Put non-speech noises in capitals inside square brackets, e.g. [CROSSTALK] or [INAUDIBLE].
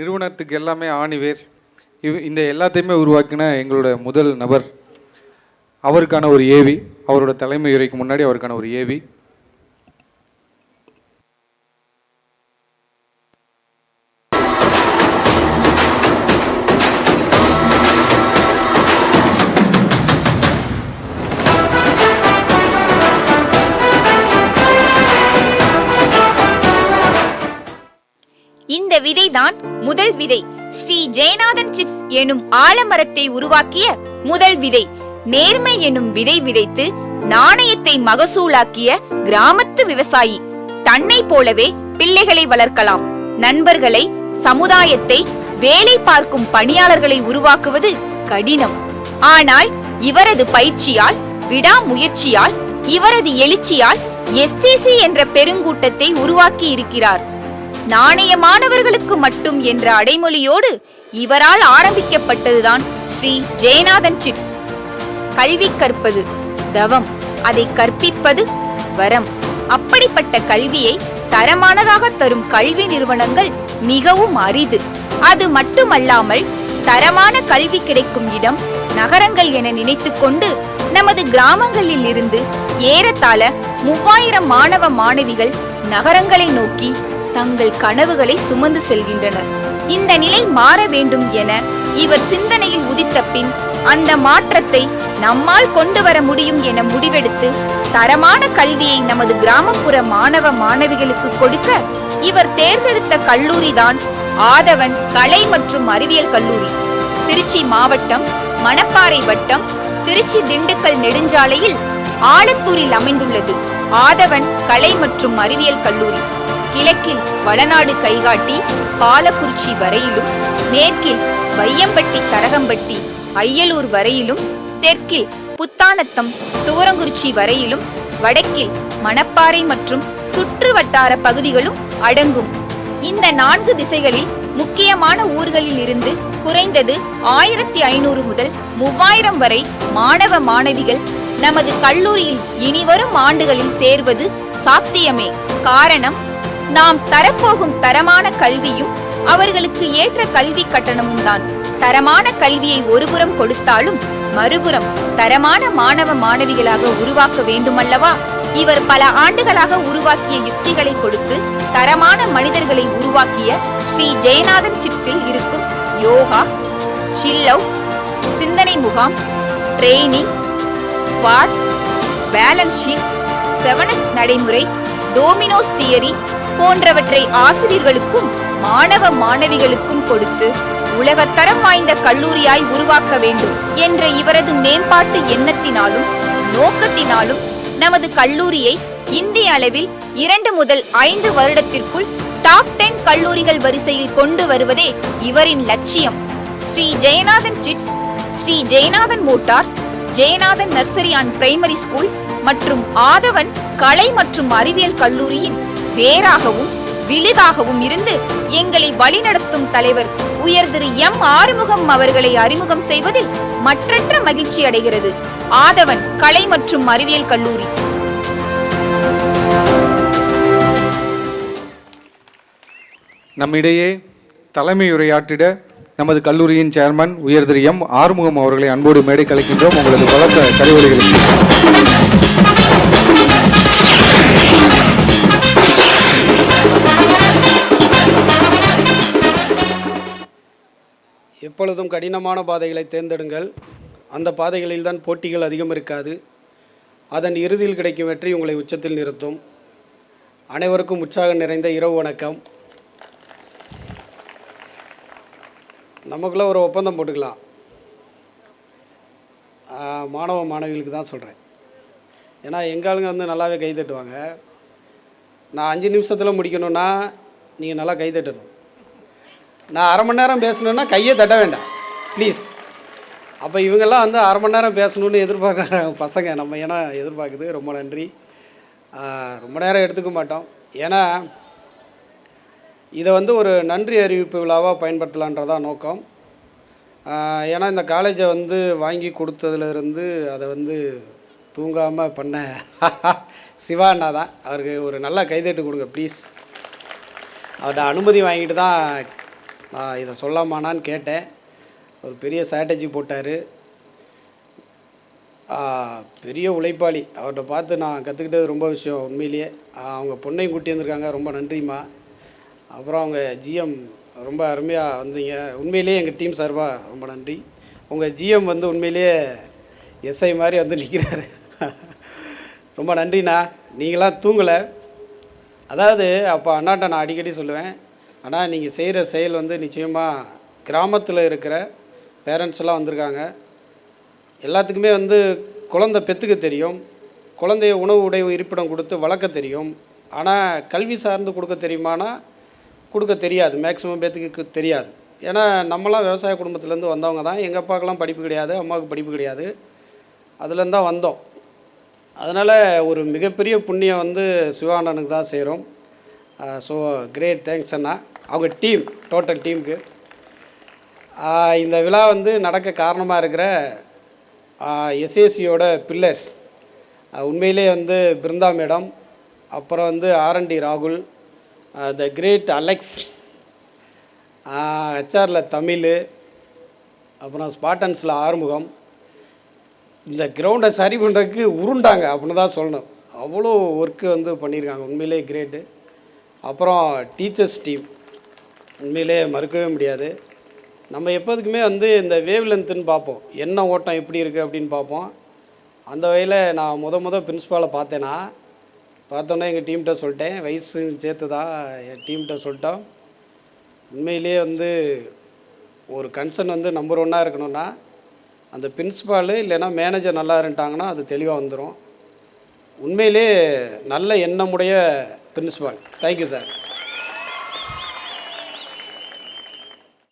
நிறுவனத்துக்கு எல்லாமே ஆணிவேர் இவ் இந்த எல்லாத்தையுமே உருவாக்கின எங்களோட முதல் நபர். அவருக்கான ஒரு ஏவி அவரோட தலைமை உரைக்கு முன்னாடி அவருக்கான ஒரு ஏவி. இந்த விதைதான் முதல் விதை. ஸ்ரீ ஜெயநாதன் சிட்ஸ் எனும் ஆலமரத்தை உருவாக்கிய முதல் விதை. நேர்மை எனும் விதை விதைத்து நாணயத்தை மகசூலாக்கிய கிராமத்து விவசாயி. தன்னை போலவே பிள்ளைகளை வளர்க்கலாம். நண்பர்களை சமுதாயத்தை வேலை பார்க்கும் பணியாளர்களை உருவாக்குவது கடினம். ஆனால் இவரது பயிற்சியால் விடாமுயற்சியால் இவரது எழுச்சியால் எஸ்டிசி என்ற பெருங்கூட்டத்தை உருவாக்கி இருக்கிறார் நாணயமானவர்களுக்கு மட்டும் என்ற அடைமொழியோடு இவரால் ஆரம்பிக்கப்பட்டதுதான் ஸ்ரீ ஜெயநாதன் சிட்ஸ். கல்வி கற்பது தவம். அதை கற்பிப்பது வரம். அப்படிப்பட்ட கல்வியை தரமானதாக தரும் கல்வி நிறுவனங்கள் மிகவும் அரிது. அது மட்டுமல்லாமல் தரமான கல்வி கிடைக்கும் இடம் நகரங்கள் என நினைத்துக்கொண்டு நமது கிராமங்களில் இருந்து ஏறத்தாழ மூவாயிரம் மாணவ மாணவிகள் நகரங்களை நோக்கி தங்கள் கனவுகளை சுமந்து செல்கின்றனர். இந்த நிலை மாற வேண்டும் என இவர் சிந்தனையில் உதித்த பின் அந்த மாற்றத்தை நம்மால் கொண்டு வர முடியும் என முடிவெடுத்து தரமான கல்வியை நமது கிராமப்புற மாணவ மாணவிகளுக்கு கொடுக்க இவர் தேர்ந்தெடுத்த கல்லூரிதான் ஆதவன் கலை மற்றும் அறிவியல் கல்லூரி. திருச்சி மாவட்டம் மணப்பாறை வட்டம் திருச்சி திண்டுக்கல் நெடுஞ்சாலையில் ஆலத்தூரில் அமைந்துள்ளது. ஆதவன் கலை மற்றும் அறிவியல் கல்லூரி. கிழக்கில் வளநாடு கைகாட்டி பாலக்குறிச்சி வரையிலும் மேற்கில் வையம்பட்டி கரகம்பட்டி ஐயலூர் வரையிலும் தெற்கில் புத்தானத்தம் தூரங்குறிச்சி வரையிலும் வடக்கில் மணப்பாறை மற்றும் சுற்று வட்டார பகுதிகளும் அடங்கும். இந்த நான்கு திசைகளில் முக்கியமான ஊர்களில் இருந்து குறைந்தது ஆயிரத்தி ஐநூறு முதல் மூவாயிரம் வரை மாணவ மாணவிகள் நமது கல்லூரியில் இனிவரும் ஆண்டுகளில் சேர்வது சாத்தியமே. காரணம் நாம் தரப்போகும் தரமான கல்வியும் அவர்களுக்கு ஏற்ற கல்வி கட்டணமும் தான். தரமான கல்வியை ஒருபுறம் கொடுத்தாலும் மறுபுறம் தரமான மாணவ மாணவிகளாக உருவாக்க வேண்டுமல்லவா? இவர் பல ஆண்டுகளாக உருவாக்கிய யுக்திகளை கொடுத்து தரமான மனிதர்களை உருவாக்கிய ஸ்ரீ ஜெயநாதன் சிட்ஸில் இருக்கும் யோகா சில்லவ் சிந்தனை முகாம் ட்ரெய்னிங் ஸ்வாட் பேலன்ஸ் ஷீட் செவனஸ் நடைமுறை டோமினோஸ் தியரி போன்றவற்றை ஆசிரியர்களுக்கும் மாணவ மாணவிகளுக்கும் கொடுத்து உலகத்தரம் வாய்ந்த கல்லூரியாய் உருவாக்க வேண்டும் என்ற இவரது மேம்பாட்டு எண்ணத்தினாலும் நோக்கத்தினாலும் நமது கல்லூரியை இந்திய அளவில் இரண்டு முதல் ஐந்து வருடத்திற்குள் டாப் டென் கல்லூரிகள் வரிசையில் கொண்டு வருவதே இவரின் லட்சியம். Sri Jayanathan chits Sri Jayanathan motors Jayanathan nursery and primary school மற்றும் ஆதவன் கலை மற்றும் அறிவியல் கல்லூரியின் வேறாகவும் விழுதாகவும் இருந்து எங்களை வழிநடத்தும் தலைவர் உயர் திரு எம். ஆறுமுகம் அவர்களை அறிமுகம் செய்வதில் மற்றற்ற மகிழ்ச்சி அடைகிறது. ஆதவன் கலை மற்றும் அறிவியல் கல்லூரி. நம்மிடையே தலைமை உரையாற்றிட நமது கல்லூரியின் சேர்மன் உயர் திரு எம். ஆறுமுகம் அவர்களை அன்போடு மேடை கலைக்கின்றோம். உங்களது பலத்த கருவறைகளுக்கு எப்பொழுதும் கடினமான பாதைகளை தேர்ந்தெடுங்கள். அந்த பாதைகளில்தான் போட்டிகள் அதிகம் இருக்காது. அதன் இறுதியில் கிடைக்கும் வெற்றி உங்களை உச்சத்தில் நிறுத்தும். அனைவருக்கும் உற்சாகம் நிறைந்த இரவு வணக்கம். நமக்குள்ளே ஒரு ஒப்பந்தம் போட்டுக்கலாம். மாணவ மாணவிகளுக்கு தான் சொல்கிறேன் ஏன்னா எங்கள் ஆளுங்க வந்து நல்லாவே கை தட்டுவாங்க. நான் அஞ்சு நிமிஷத்தில் முடிக்கணும்னா நீங்கள் நல்லா கை தட்டணும். நான் அரை மணி நேரம் பேசணுன்னா கையை தட்ட வேண்டாம். ப்ளீஸ் அப்போ இவங்கெல்லாம் வந்து அரை மணி நேரம் பேசணும்னு எதிர்பார்க்குற பசங்க நம்ம ஏன்னா எதிர்பார்க்குது. ரொம்ப நன்றி. ரொம்ப நேரம் எடுத்துக்க மாட்டோம். ஏன்னா இதை வந்து ஒரு நன்றி அறிவிப்பு விழாவாக பயன்படுத்தலான்றதான் நோக்கம். ஏன்னா இந்த காலேஜை வந்து வாங்கி கொடுத்ததுலேருந்து அதை வந்து தூங்காமல் பண்ண [LAUGHS] சிவா அண்ணா தான். அவருக்கு ஒரு நல்ல கைதட்டு கொடுங்க ப்ளீஸ் அவர்கிட்ட அனுமதி வாங்கிட்டு தான் நான் இதை சொல்லாமானான்னு கேட்டேன். ஒரு பெரிய ஸ்ட்ராட்டஜி போட்டார். பெரிய உழைப்பாளி. அவர்கிட்ட பார்த்து நான் கற்றுக்கிட்டது ரொம்ப விஷயம் உண்மையிலேயே. அவங்க பொண்ணையும் கூட்டி வந்திருக்காங்க. ரொம்ப நன்றிம்மா. அப்புறம் அவங்க ஜிஎம் ரொம்ப அருமையாக வந்தீங்க. உண்மையிலேயே எங்கள் டீம் சார்பாக ரொம்ப நன்றி. உங்கள் ஜிஎம் வந்து உண்மையிலேயே எஸ்ஐ மாதிரி வந்து நிற்கிறாரு ரொம்ப நன்றிண்ணா. நீங்களாம் தூங்கலை. அதாவது அப்போ அண்ணாட்ட நான் அடிக்கடி சொல்லுவேன். ஆனால் நீங்கள் செய்கிற செயல் வந்து நிச்சயமாக கிராமத்தில் இருக்கிற பேரண்ட்ஸ் எல்லாம் வந்திருக்காங்க. எல்லாத்துக்குமே வந்து குழந்தை பெற்றுக்க தெரியும். குழந்தைய உணவு உடை இருப்பிடம் கொடுத்து வளர்க்க தெரியும். ஆனால் கல்வி சார்ந்து கொடுக்க தெரியுமானா கொடுக்க தெரியாது. மேக்ஸிமம் பேத்துக்கு தெரியாது. ஏன்னா நம்மளாம் விவசாய குடும்பத்துலேருந்து வந்தவங்க தான். எங்கள் அப்பாக்கெல்லாம் படிப்பு கிடையாது அம்மாவுக்கு படிப்பு கிடையாது. அதுலேருந்து தான் வந்தோம். அதனால் ஒரு மிகப்பெரிய புண்ணியம் வந்து சிவானனுக்கு தான் செய்கிறோம் ஸோ கிரேட் தேங்க்ஸ் அண்ணா. அவங்க டீம் டோட்டல் டீமுக்கு இந்த விழா வந்து நடக்க காரணமாக இருக்கிற எஸ்ஏசியோட பில்லர்ஸ் உண்மையிலே வந்து பிருந்தா மேடம் அப்புறம் வந்து ஆர்என்டி ராகுல் த கிரேட் அலெக்ஸ் ஹெச்ஆரில் தமிழ் அப்புறம் ஸ்பாட்டன்ஸில் ஆறுமுகம். இந்த கிரவுண்டை சரி பண்ணுறதுக்கு உருண்டாங்க அப்படின்னு தான் சொல்லணும். அவ்வளோ ஒர்க்கு வந்து பண்ணியிருக்காங்க உண்மையிலே கிரேட்டு அப்புறம் டீச்சர்ஸ் டீம் உண்மையிலே மறுக்கவே முடியாது. நம்ம எப்போதுக்குமே வந்து இந்த வேவ் லென்த்துன்னு பார்ப்போம். என்ன ஓட்டம் எப்படி இருக்குது அப்படின்னு பார்ப்போம். அந்த வகையில் நான் முத முத பிரின்ஸ்பாலை பார்த்தேன்னா பார்த்தோன்னே எங்கள் டீம்கிட்ட சொல்லிட்டேன். வயசு சேர்த்து தான் என் டீம்கிட்ட சொல்லிட்டோம். உண்மையிலேயே வந்து ஒரு கன்சர்ன் வந்து நம்பர் ஒன்னாக இருக்கணும்னா அந்த பிரின்ஸ்பாலு இல்லைன்னா மேனேஜர் நல்லா இருந்துட்டாங்கன்னா அது தெளிவாக வந்துடும் உண்மையிலே நல்ல எண்ணமுடைய பிரின்ஸ்பால் தேங்க்யூ சார்